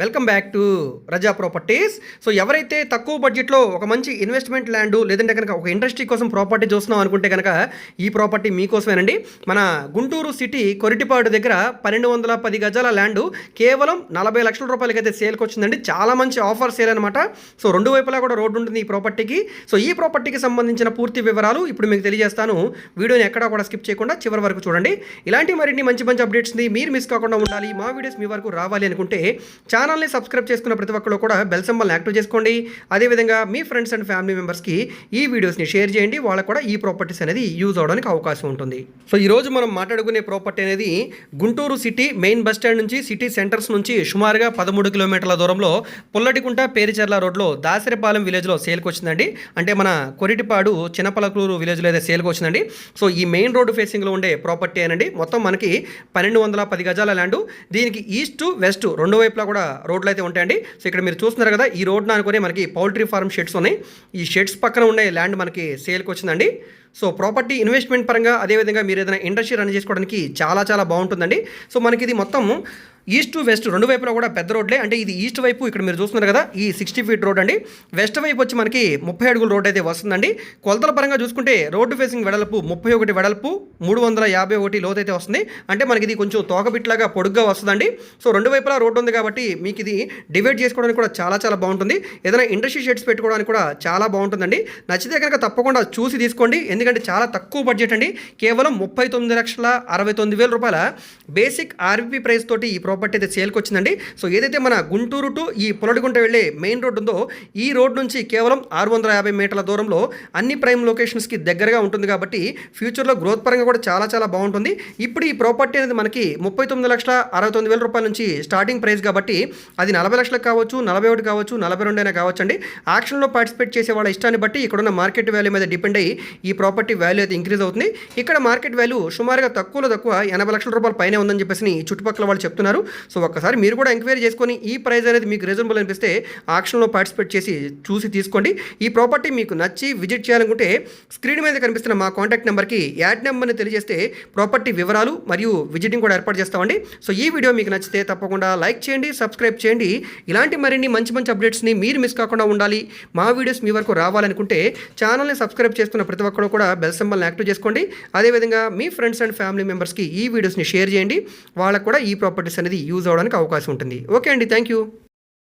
Welcome back to Raza properties so ఎవరైతే తక్కువ బడ్జెట్లో ఒక మంచి ఇన్వెస్ట్మెంట్ ల్యాండ్ లేదంటే కనుక ఒక ఇండస్ట్రీ కోసం ప్రాపర్టీ చూస్తున్నాం అనుకుంటే కనుక ఈ ప్రాపర్టీ మీకోసమేనండి. మన గుంటూరు సిటీ కొరిటిపాడు దగ్గర పన్నెండు వందల పది గజాల ల్యాండ్ కేవలం నలభై లక్షల రూపాయలకైతే సేల్కి వచ్చిందండి చాలా మంచి ఆఫర్ సేల్ అనమాట సో రెండు వైపులా కూడా రోడ్డు ఉంటుంది ఈ ప్రాపర్టీకి సో ఈ ప్రాపర్టీకి సంబంధించిన పూర్తి వివరాలు ఇప్పుడు మీకు తెలియజేస్తాను. వీడియోని ఎక్కడా కూడా స్కిప్ చేయకుండా చివరి వరకు చూడండి. ఇలాంటి మరిన్ని మంచి మంచి అప్డేట్స్ని మీరు మిస్ కాకుండా ఉండాలి. మా వీడియోస్ మీ వరకు రావాలి అనుకుంటే ఛానల్ని సబ్స్క్రైబ్ చేసుకున్న ప్రతి ఒక్కరు కూడా బెల్ సింబల్ని యాక్టివ్ చేసుకోండి. అదేవిధంగా మీ ఫ్రెండ్స్ అండ్ ఫ్యామిలీ మెంబర్స్కి ఈ వీడియోస్ని షేర్ చేయండి. వాళ్ళకు కూడా ఈ ప్రాపర్టీస్ అనేది యూజ్ అవడానికి అవకాశం ఉంటుంది. సో ఈరోజు మనం మాట్లాడుకునే ప్రాపర్టీ అనేది Guntur city main bus stand నుంచి సిటీ సెంటర్స్ నుంచి సుమారుగా పదమూడు కిలోమీటర్ల దూరంలో పుల్లటికుంట పేరిచెర్ల రోడ్లో దాసరిపాలెం విలేజ్లో సేల్కి వచ్చిందండి. అంటే మన కొరిటిపాడు చిన్నపలకూరు విలేజ్లో అయితే సేల్కి వచ్చిందండి. సో ఈ మెయిన్ రోడ్డు ఫేసింగ్లో ఉండే ప్రాపర్టీ అనండి. మొత్తం మనకి పన్నెండు వందల పది గజాల ల్యాండ్. దీనికి ఈస్ట్ వెస్ట్ రెండు వైపులా కూడా రోడ్లు అయితే ఉంటాయండి. సో ఇక్కడ మీరు చూస్తున్నారు కదా ఈ రోడ్ను అనుకునే మనకి పౌల్ట్రీ ఫార్మ్ షెడ్స్ ఉన్నాయి. ఈ షెడ్స్ పక్కన ఉండే ల్యాండ్ మనకి సేల్కి వచ్చిందండి. సో ప్రాపర్టీ ఇన్వెస్ట్మెంట్ పరంగా అదేవిధంగా మీరు ఏదైనా ఇండస్ట్రీ రన్ చేసుకోవడానికి చాలా చాలా బాగుంటుందండి. సో మనకి ఇది మొత్తం ఈస్ట్ టు వెస్ట్ రెండు వైపులా కూడా పెద్ద రోడ్లే. అంటే ఇది ఈస్ట్ వైపు ఇక్కడ మీరు చూస్తున్నారు కదా ఈ సిక్స్టీ ఫీట్ రోడ్ అండి. వెస్ట్ వైపు వచ్చి మనకి ముప్పై అడుగుల రోడ్ అయితే వస్తుందండి. కొలతల పరంగా చూసుకుంటే రోడ్డు ఫేసింగ్ వెడల్పు ముప్పై ఒకటి వెడల్పు మూడు వందల యాభై ఒకటి లోతు అయితే వస్తుంది. అంటే మనకి ఇది కొంచెం తోకబిట్లాగా పొడుగ్గా వస్తుందండి. సో రెండు వైపులా రోడ్డు ఉంది కాబట్టి మీకు ఇది డివైడ్ చేసుకోవడానికి కూడా చాలా చాలా బాగుంటుంది. ఏదైనా ఇండస్ట్రీ షేడ్స్ పెట్టుకోవడానికి కూడా చాలా బాగుంటుందండి. నచ్చితే కనుక తప్పకుండా చూసి తీసుకోండి. ఎందుకంటే చాలా తక్కువ బడ్జెట్ అండి. కేవలం ముప్పై తొమ్మిది లక్షల అరవై తొమ్మిది వేల రూపాయల బేసిక్ ఆర్బీ ప్రైస్ తోటి ఈ ప్రాపర్టీ అయితే సేల్కి వచ్చిందండి. సో ఏదైతే మన గుంటూరు టు ఈ పులడిగుంట వెళ్ళే మెయిన్ రోడ్ ఉందో ఈ రోడ్ నుంచి కేవలం ఆరు వందల యాభై మీటర్ల దూరంలో అన్ని ప్రైమ్ లొకేషన్స్కి దగ్గరగా ఉంటుంది కాబట్టి ఫ్యూచర్లో గ్రోత్ పరంగా కూడా చాలా చాలా బాగుంటుంది. ఇప్పుడు ఈ ప్రాపర్టీ అనేది మనకి ముప్పై తొమ్మిది లక్షల అరవై తొమ్మిది వేల రూపాయల నుంచి స్టార్టింగ్ ప్రైస్ కాబట్టి అది నలభై లక్షలకు కావచ్చు నలభై ఒకటి కావచ్చు నలభై రెండు అయినా కావచ్చు అండి ఆక్షన్లో పార్టిసిపేట్ చేసే వాళ్ళ ఇష్టాన్ని బట్టి ఇక్కడున్న మార్కెట్ వాల్యూ మీద డిపెండ్ అయ్యి ఈ ప్రాపర్టీ వాల్యూ అయితే ఇంక్రీజ్ అవుతుంది. ఇక్కడ మార్కెట్ వాల్యూ సుమారుగా తక్కువలో తక్కువ ఎనభై లక్షల రూపాయల పైనే ఉందని చెప్పేసి చుట్టుపక్కల వాళ్ళు చెప్తున్నారు. సో ఒక్కసారి మీరు కూడా ఎంక్వైరీ చేసుకొని ఈ ప్రైస్ అనేది మీకు రీజనబుల్ అనిపిస్తే ఆక్షన్లో పార్టిసిపేట్ చేసి చూసి తీసుకోండి. ఈ ప్రాపర్టీ మీకు నచ్చి విజిట్ చేయాలనుకుంటే స్క్రీన్ మీద కనిపిస్తున్న మా కాంటాక్ట్ నెంబర్కి యాడ్ నెంబర్ని తెలియజేస్తే ప్రాపర్టీ వివరాలు మరియు విజిటింగ్ కూడా ఏర్పాటు చేస్తామండి. సో ఈ వీడియో మీకు నచ్చితే తప్పకుండా లైక్ చేయండి సబ్స్క్రైబ్ చేయండి. ఇలాంటి మరిన్ని మంచి మంచి అప్డేట్స్ని మీరు మిస్ కాకుండా ఉండాలి. మా వీడియోస్ మీ వరకు రావాలనుకుంటే ఛానల్ని సబ్స్క్రైబ్ చేస్తున్న ప్రతి ఒక్కరు కూడా బెల్ సింబల్ని యాక్టివ్ చేసుకోండి. అదేవిధంగా మీ ఫ్రెండ్స్ అండ్ ఫ్యామిలీ మెంబర్స్కి ఈ వీడియోస్ని షేర్ చేయండి. వాళ్ళకు కూడా ఈ ప్రాపర్టీస్ అనేది అనేది యూజ్ అవడానికి అవకాశం ఉంటుంది. ఓకే అండి. Thank you